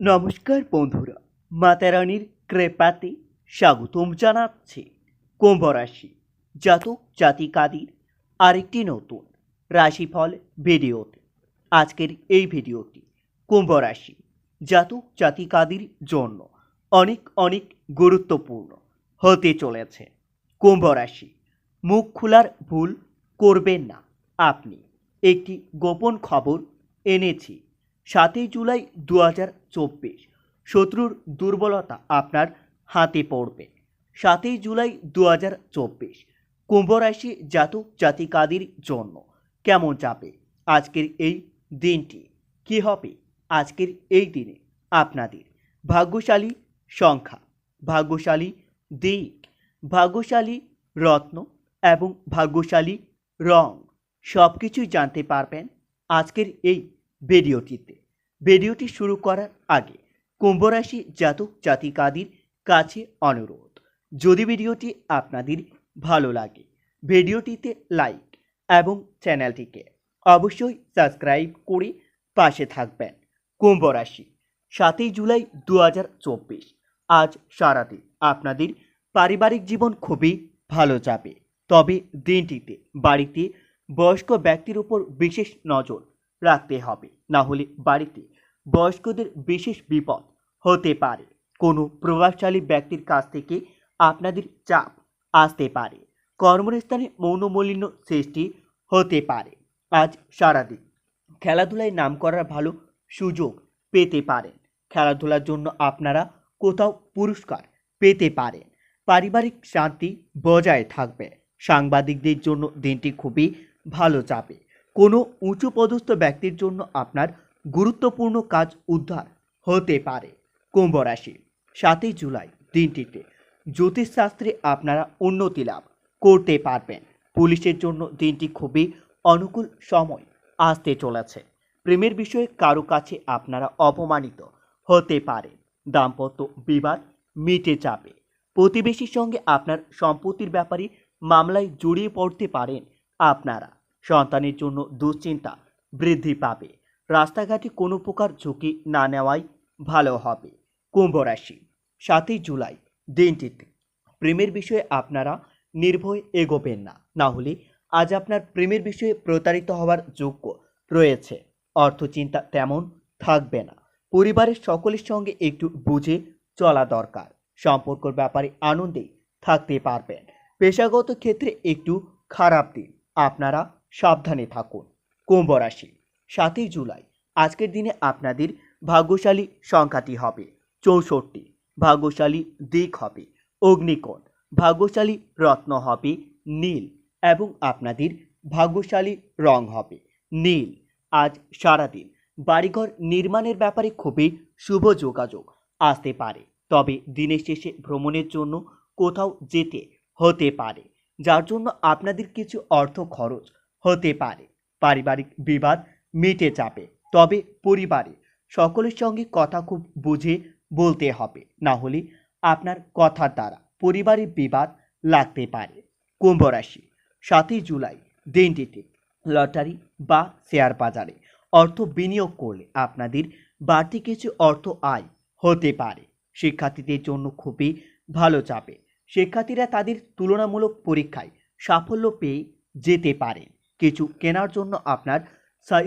নমস্কার বন্ধুরা, মাতারানির কৃপাতে স্বাগতম জানাচ্ছি কুম্ভ রাশি জাতক জাতিকাদের আরেকটি নতুন রাশিফল ভিডিওতে। আজকের এই ভিডিওটি কুম্ভ রাশি জাতক জাতিকাদের জন্য অনেক অনেক গুরুত্বপূর্ণ হতে চলেছে। কুম্ভ রাশি মুখ খোলার ভুল করবেন না। আপনি একটি গোপন খবর এনেছি, সাতই জুলাই দু হাজার চব্বিশ। শত্রুর দুর্বলতা আপনার হাতে পড়বে। সাতই জুলাই দু হাজার চব্বিশ। কুম্ভ রাশি জাতক জাতিকাদের জন্য কেমন যাবে? আজকের এই দিনটি কি হবে? আজকের এই দিনে আপনাদের ভাগ্যশালী সংখ্যা, ভাগ্যশালী দিক, ভাগ্যশালী রত্ন এবং ভাগ্যশালী রং সব কিছুই জানতে পারবেন আজকের এই ভিডিওটিতে। ভিডিওটি শুরু করার আগে কুম্ভ রাশি জাতক জাতিকাদের কাছে অনুরোধ, যদি ভিডিওটি আপনাদের ভালো লাগে, ভিডিওটিতে লাইক এবং চ্যানেলটিকে অবশ্যই সাবস্ক্রাইব করে পাশে থাকবেন কুম্ভ রাশি সাতই জুলাই দু হাজার চব্বিশ। আজ সারাদিন আপনাদের পারিবারিক জীবন খুবই ভালো যাবে, তবে দিনটিতে বাড়িতে বয়স্ক ব্যক্তির উপর বিশেষ নজর রাখতে হবে। না হলে বাড়িতে বয়স্কদের বিশেষ বিপদ হতে পারে। কোনো প্রভাবশালী ব্যক্তির কাছ থেকে আপনাদের চাপ আসতে পারে। কর্মস্থানে মৌনমলিন্য সৃষ্টি হতে পারে। আজ সারাদিন খেলাধুলায় নাম করার ভালো সুযোগ পেতে পারেন। খেলাধুলার জন্য আপনারা কোথাও পুরস্কার পেতে পারেন। পারিবারিক শান্তি বজায় থাকবে। সাংবাদিকদের জন্য দিনটি খুবই ভালো যাবে। কোনো উঁচু পদস্থ ব্যক্তির জন্য আপনার গুরুত্বপূর্ণ কাজ উদ্ধার হতে পারে। কুম্ভ রাশি, সাতই জুলাই দিনটিতে জ্যোতিষশাস্ত্রে আপনারা উন্নতি লাভ করতে পারবেন। পুলিশের জন্য দিনটি খুবই অনুকূল সময় আসতে চলেছে। প্রেমের বিষয়ে কারও কাছে আপনারা অপমানিত হতে পারে দাম্পত্য বিবাদ মিটে যাবে। প্রতিবেশীর সঙ্গে আপনার সম্পত্তির ব্যাপারে মামলায় জড়িয়ে পড়তে পারেন আপনারা। সন্তানের জন্য দুশ্চিন্তা বৃদ্ধি পাবে। রাস্তাঘাটে কোনো প্রকার ঝুঁকি না নেওয়াই ভালো হবে। কুম্ভ রাশি, সাতই জুলাই, দিনটিতে। প্রেমের বিষয়ে আপনারা নির্ভয় এগোবেন না। না হলে আজ আপনার প্রেমের বিষয়ে প্রতারিত হওয়ার যোগ্য রয়েছে। অর্থচিন্তা তেমন থাকবে না। পরিবারের সকলের সঙ্গে একটু বুঝে চলা দরকার। সম্পর্কর ব্যাপারে আনন্দে থাকতে পারবেন। পেশাগত ক্ষেত্রে একটু খারাপ দিন। আপনারা সাবধানে থাকুন। কুম্ভ রাশি, সাতই জুলাই। আজকের দিনে আপনাদের ভাগ্যশালী সংখ্যাটি হবে চৌষট্টি, ভাগ্যশালী দিক হবে অগ্নিকোণ, ভাগ্যশালী রত্ন হবে নীল এবং আপনাদের ভাগ্যশালী রং হবে নীল। আজ সারাদিন বাড়িঘর নির্মাণের ব্যাপারে খুবই শুভ যোগাযোগ আসতে পারে। তবে দিনের শেষে ভ্রমণের জন্য কোথাও যেতে হতে পারে, যার জন্য আপনাদের কিছু অর্থ খরচ হতে পারে। পারিবারিক বিবাদ মিটে যাবে, তবে পরিবারে সকলের সঙ্গে কথা খুব বুঝে বলতে হবে। না হলে আপনার কথার দ্বারা পরিবারে বিবাদ লাগতে পারে। কুম্ভ রাশি, সাতই জুলাই দিনটিতে লটারি বা শেয়ার বাজারে অর্থ বিনিয়োগ করলে আপনাদের বাড়তি কিছু অর্থ আয় হতে পারে। শিক্ষার্থীদের জন্য খুবই ভালো যাবে। শিক্ষার্থীরা তাদের তুলনামূলক পরীক্ষায় সাফল্য পেয়ে যেতে পারেন। কিছু কেনার জন্য আপনার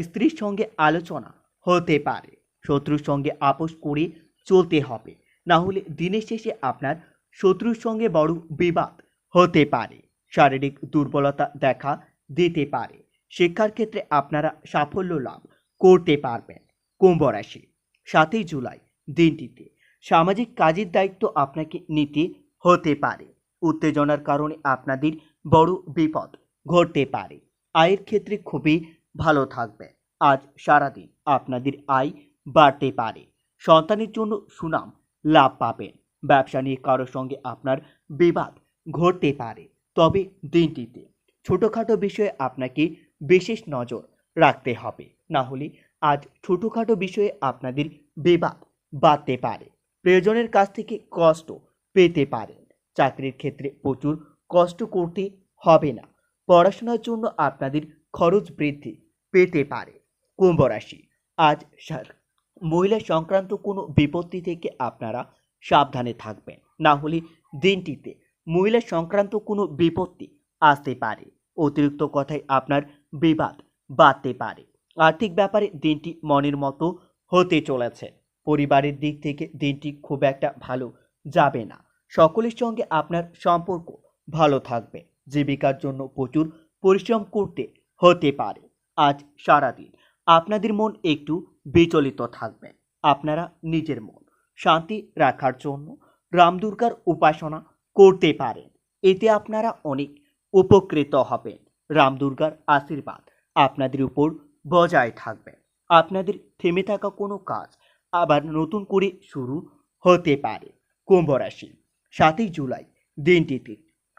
স্ত্রীর সঙ্গে আলোচনা হতে পারে। শত্রুর সঙ্গে আপোষ করে চলতে হবে। না হলে দিনের শেষে আপনার শত্রুর সঙ্গে বড় বিবাদ হতে পারে। শারীরিক দুর্বলতা দেখা দিতে পারে। শিক্ষার ক্ষেত্রে আপনারা সাফল্য লাভ করতে পারবেন কুম্ভ রাশি। সাতই জুলাই দিনটিতে সামাজিক কাজের দায়িত্ব আপনাকে নিতে হতে পারে। উত্তেজনার কারণে আপনাদের বড় বিপদ ঘটতে পারে। আয়ের ক্ষেত্রে খুবই ভালো থাকবে। আজ সারাদিন আপনাদের আয় বাড়তে পারে। সন্তানের জন্য সুনাম লাভ পাবেন। ব্যবসা নিয়ে কারোর সঙ্গে আপনার বিবাদ ঘটতে পারে। তবে দিনটিতে ছোটোখাটো বিষয়ে আপনাকে বিশেষ নজর রাখতে হবে। না হলে আজ ছোটোখাটো বিষয়ে আপনাদের বিবাদ বাড়তে পারে। প্রয়োজনের কাছ থেকে কষ্ট পেতে পারেন। চাকরির ক্ষেত্রে প্রচুর কষ্ট করতে হবে না। পড়াশোনার জন্য আপনাদের খরচ বৃদ্ধি পেতে পারে। কুম্ভ রাশি, আজ মহিলা সংক্রান্ত কোনো বিপত্তি থেকে আপনারা সাবধানে থাকবেন। না হলে দিনটিতে মহিলা সংক্রান্ত কোনো বিপত্তি আসতে পারে। অতিরিক্ত কথায় আপনার বিবাদ বাড়তে পারে। আর্থিক ব্যাপারে দিনটি মনের মতো হতে চলেছে। পরিবারের দিক থেকে দিনটি খুব একটা ভালো যাবে না। সকলের সঙ্গে আপনার সম্পর্ক ভালো থাকবে। জীবিকার জন্য প্রচুর পরিশ্রম করতে হতে পারে। আজ সারাদিন আপনাদের মন একটু বিচলিত থাকবে। আপনারা নিজের মন শান্তি রাখার জন্য রামদুর্গার উপাসনা করতে পারেন। এতে আপনারা অনেক উপকৃত হবেন। রামদুর্গার আশীর্বাদ আপনাদের উপর বজায় থাকবে। আপনাদের থেমে থাকা কোনো কাজ আবার নতুন করে শুরু হতে পারে। কুম্ভ রাশি সাতই জুলাই দিনটিতে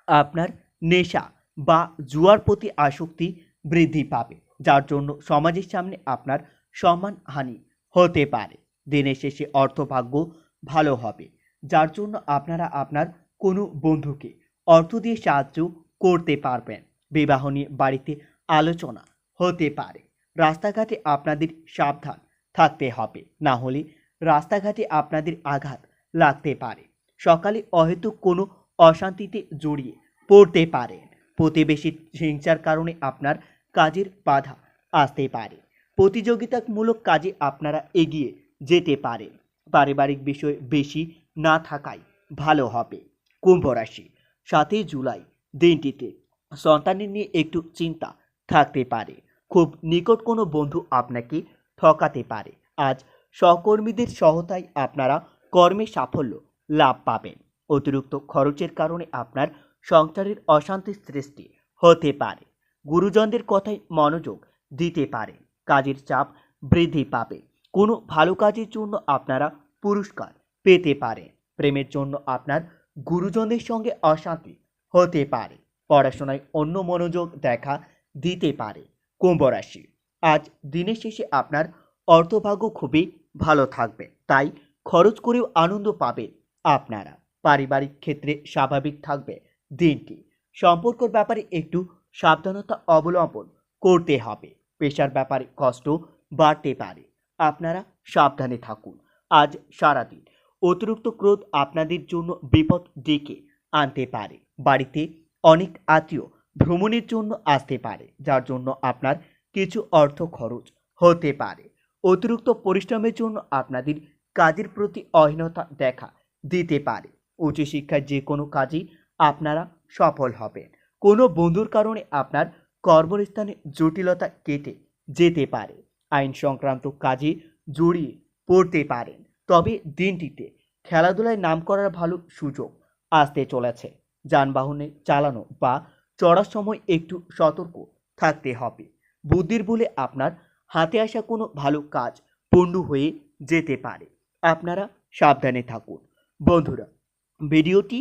আপনার নেশা বা জুয়ার প্রতি আসক্তি বৃদ্ধি পাবে, যার জন্য সমাজের সামনে আপনার সম্মান হানি হতে পারে। দিনের শেষে অর্থভাগ্য ভালো হবে, যার জন্য আপনারা আপনার কোনো বন্ধুকে অর্থ দিয়ে সাহায্য করতে পারবেন। বিবাহ নিয়ে বাড়িতে আলোচনা হতে পারে, রাস্তাঘাটে আপনাদের সাবধান থাকতে হবে, না হলে রাস্তাঘাটে আপনাদের আঘাত লাগতে পারে। সকালে অহেতুক কোনো অশান্তিতে জড়িয়ে পড়তে পারেন প্রতিবেশীর হিংসার কারণে আপনার কাজের বাধা আসতে পারে। প্রতিযোগিতামূলক কাজে আপনারা এগিয়ে যেতে পারেন। পারিবারিক বিষয় বেশি না থাকাই ভালো হবে। কুম্ভ রাশি, সাতই জুলাই দিনটিতে সন্তানের নিয়ে একটু চিন্তা থাকতে পারে। খুব নিকট কোনো বন্ধু আপনাকে ঠকাতে পারে। আজ সহকর্মীদের সহতায় আপনারা কর্মে সাফল্য লাভ পাবেন। অতিরিক্ত খরচের কারণে আপনার সংসারের অশান্তি সৃষ্টি হতে পারে। গুরুজনদের কথায় মনোযোগ দিতে পারে। কাজের চাপ বৃদ্ধি পাবে। কোনো ভালো কাজের জন্য আপনারা পুরস্কার পেতে পারে প্রেমের জন্য আপনার গুরুজনদের সঙ্গে অশান্তি হতে পারে। পড়াশোনায় অন্য মনোযোগ দেখা দিতে পারে। কুম্ভ রাশি। আজ দিনের শেষে আপনার অর্থভাগ্য খুবই ভালো থাকবে। তাই খরচ করেও আনন্দ পাবেন আপনারা। পারিবারিক ক্ষেত্রে স্বাভাবিক থাকবে। দিনটি। সম্পর্কর ব্যাপারে একটু সাবধানতা অবলম্বন করতে হবে। পেশার ব্যাপারে কষ্ট বাড়তে পারে। আপনারা সাবধানে থাকুন। আজ সারাদিন অতিরিক্ত ক্রোধ আপনাদের জন্য বিপদ ডেকে আনতে পারে। বাড়িতে অনেক আত্মীয় ভ্রমণের জন্য আসতে পারে, যার জন্য আপনার কিছু অর্থ খরচ হতে পারে। অতিরিক্ত পরিশ্রমের জন্য আপনাদের কাজের প্রতি অহীনতা দেখা দিতে পারে। উচ্চশিক্ষায় যে কোনো কাজেই আপনারা সফল হবেন। কোনো বন্ধুর কারণে আপনার কর্মস্থানে জটিলতা কেটে যেতে পারে। আইন সংক্রান্ত কাজে জড়িয়ে পড়তে পারেন। তবে দিনটিতে খেলাধুলায় নাম করার ভালো সুযোগ আসতে চলেছে। যানবাহনে চালানো বা চড়ার সময় একটু সতর্ক থাকতে হবে। বুদ্ধির বলে আপনার হাতে আসা কোনো ভালো কাজ পণ্ড হয়ে যেতে পারে। আপনারা সাবধানে থাকুন। বন্ধুরা, ভিডিওটি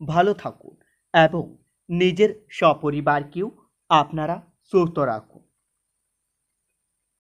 ভালো থাকুন এবং নিজের সপরিবারকেও আপনারা সুস্থ রাখুন।